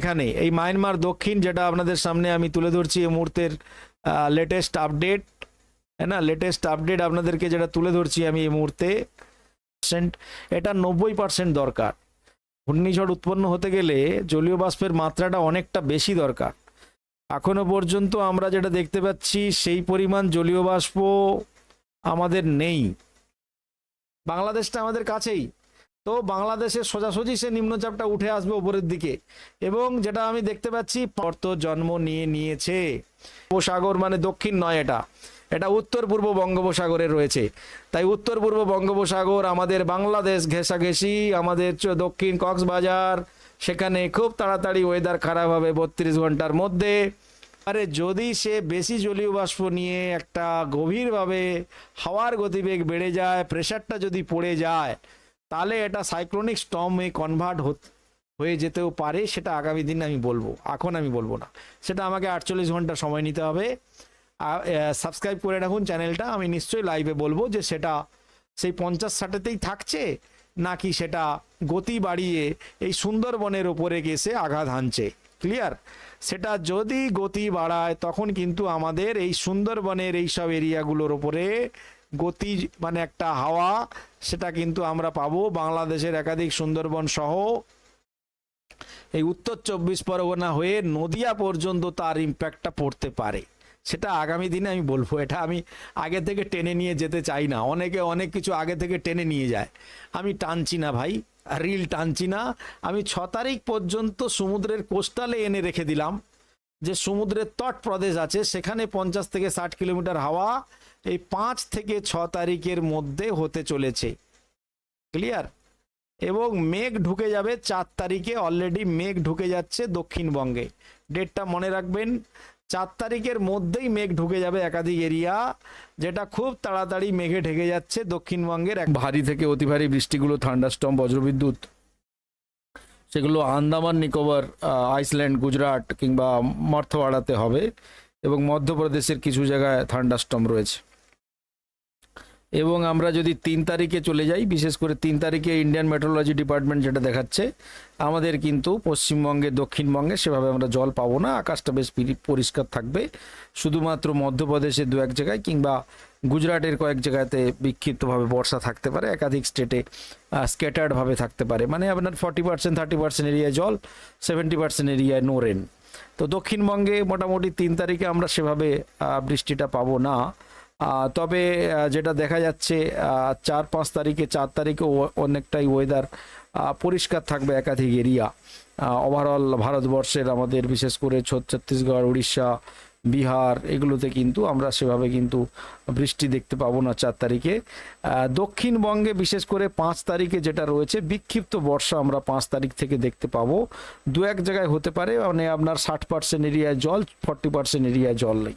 এখানে। এই মায়ানমার দক্ষিণ, যেটা আপনাদের সামনে আমি তুলে ধরছি এই মুহূর্তের লেটেস্ট আপডেট হ্যাঁ না? লেটেস্ট আপডেট আপনাদেরকে যেটা তুলে ধরছি আমি এই মুহূর্তে এটা নব্বই পার্সেন্ট দরকার। ঘূর্ণিঝড় উৎপন্ন হতে গেলে জলীয় বাষ্পের মাত্রাটা অনেকটা বেশি দরকার। এখনও পর্যন্ত আমরা যেটা দেখতে পাচ্ছি, সেই পরিমাণ জলীয় বাষ্প আমাদের নেই। বাংলাদেশটা আমাদের কাছেই। তো বাংলাদেশের সোজাসুজি সে নিম্নচাপটা উঠে আসবে উপরের দিকে। এবং যেটা আমি দেখতে পাচ্ছি, পর্ত জন্ম নিয়ে নিয়েছে। উপসাগর মানে দক্ষিণ নয় এটা। এটা উত্তর পূর্ব বঙ্গোপসাগরে রয়েছে। তাই উত্তর পূর্ব বঙ্গোপসাগর আমাদের বাংলাদেশ ঘেঁষাঘেঁষি, আমাদের দক্ষিণ কক্সবাজার, সেখানে খুব তাড়াতাড়ি ওয়েদার খারাপ হবে বত্রিশ ঘণ্টার মধ্যে। আরে যদি সে বেশি জলীয় বাষ্প নিয়ে একটা গভীরভাবে হাওয়ার গতিবেগ বেড়ে যায় প্রেশারটা যদি পড়ে যায় তাহলে এটা সাইক্লোনিক স্টর্মে কনভার্ট হয়ে যেতেও পারে, সেটা আগামী দিন আমি বলব, এখন আমি বলব না। সেটা আমাকে আটচল্লিশ ঘণ্টা সময় নিতে হবে। সাবস্ক্রাইব করে রাখুন চ্যানেলটা, আমি নিশ্চয়ই লাইভে বলব যে সেটা সেই পঞ্চাশ ষাটেতেই থাকছে, নাকি সেটা গতি বাড়িয়ে এই সুন্দরবনের ওপরে গেছে আঘাত হানছে। ক্লিয়ার সেটা যদি গতি বাড়ায়, তখন কিন্তু আমাদের এই সুন্দরবনের এই সব এরিয়াগুলোর ওপরে গতি মানে একটা হাওয়া, সেটা কিন্তু আমরা পাবো বাংলাদেশের একাধিক সুন্দরবন সহ। এই উত্তর চব্বিশ পরগনা হয়ে নদিয়া পর্যন্ত তার ইম্প্যাক্টটা পড়তে পারে। সেটা আগামী দিনে আমি বলব, এটা আমি আগে থেকে টেনে নিয়ে যেতে চাই না। অনেকে অনেক কিছু আগে থেকে টেনে নিয়ে যায়। আমি টানছি না ভাই রিল টানছি না। আমি ছ তারিখ পর্যন্ত সমুদ্রের কোস্টালে এনে রেখে দিলাম। যে সমুদ্রের তট প্রদেশ আছে, সেখানে পঞ্চাশ থেকে ষাট কিলোমিটার হাওয়া এই পাঁচ থেকে ছ তারিখের মধ্যে হতে চলেছে। ক্লিয়ার? এবং মেঘ ঢুকে যাবে চার তারিখে অলরেডি মেঘ ঢুকে যাচ্ছে দক্ষিণবঙ্গে। ডেটটা মনে রাখবেন, চার তারিখের মধ্যেই মেঘ ঢুকে যাবে একাধিক এরিয়া, যেটা খুব তাড়াতাড়ি মেঘে ঢেকে যাচ্ছে দক্ষিণবঙ্গের এক ভারী থেকে অতি ভারী বৃষ্টিগুলো থান্ডারস্টম বজ্রবিদ্যুৎ, সেগুলো আন্দামান, নিকোবর আইসল্যান্ড, গুজরাট কিংবা মর্থওয়াড়াতে হবে এবং মধ্যপ্রদেশের কিছু জায়গায় থান্ডারস্টম রয়েছে। এবং আমরা যদি তিন তারিখে চলে যাই, বিশেষ করে তিন তারিখে ইন্ডিয়ান মেট্রোলজি ডিপার্টমেন্ট যেটা দেখাচ্ছে, আমাদের কিন্তু পশ্চিমবঙ্গে, দক্ষিণবঙ্গে সেভাবে আমরা জল পাবো না, আকাশটা বেশ পরিষ্কার থাকবে। শুধুমাত্র মধ্যপ্রদেশের দু এক জায়গায় কিংবা গুজরাটের কয়েক জায়গাতে বিক্ষিপ্তভাবে বর্ষা থাকতে পারে, একাধিক স্টেটে স্ক্যাটার্ডভাবে থাকতে পারে। মানে আপনার ফর্টি পার্সেন্ট, থার্টি পার্সেন্ট এরিয়ায় জল, সেভেন্টি পার্সেন্ট এরিয়ায় নো রেন। তো দক্ষিণবঙ্গে মোটামুটি তিন তারিখে আমরা সেভাবে বৃষ্টিটা পাবো না। তবে যেটা দেখা যাচ্ছে চার পাঁচ তারিখে, চার তারিখে অনেকটাই ওয়েদার পরিষ্কার থাকবে একাধিক এরিয়া ওভারঅল ভারতবর্ষের আমাদের বিশেষ করে ছত্তিশগড়, উড়িষ্যা, বিহার, এগুলোতে কিন্তু আমরা সেভাবে কিন্তু বৃষ্টি দেখতে পাবো না চার তারিখে। দক্ষিণবঙ্গে বিশেষ করে পাঁচ তারিখে যেটা রয়েছে, বিক্ষিপ্ত বর্ষা আমরা পাঁচ তারিখ থেকে দেখতে পাবো। দু এক জায়গায় হতে পারে মানে আপনার ষাট পার্সেন্ট এরিয়ায় জল ফর্টি পার্সেন্ট এরিয়ায় জল নেই।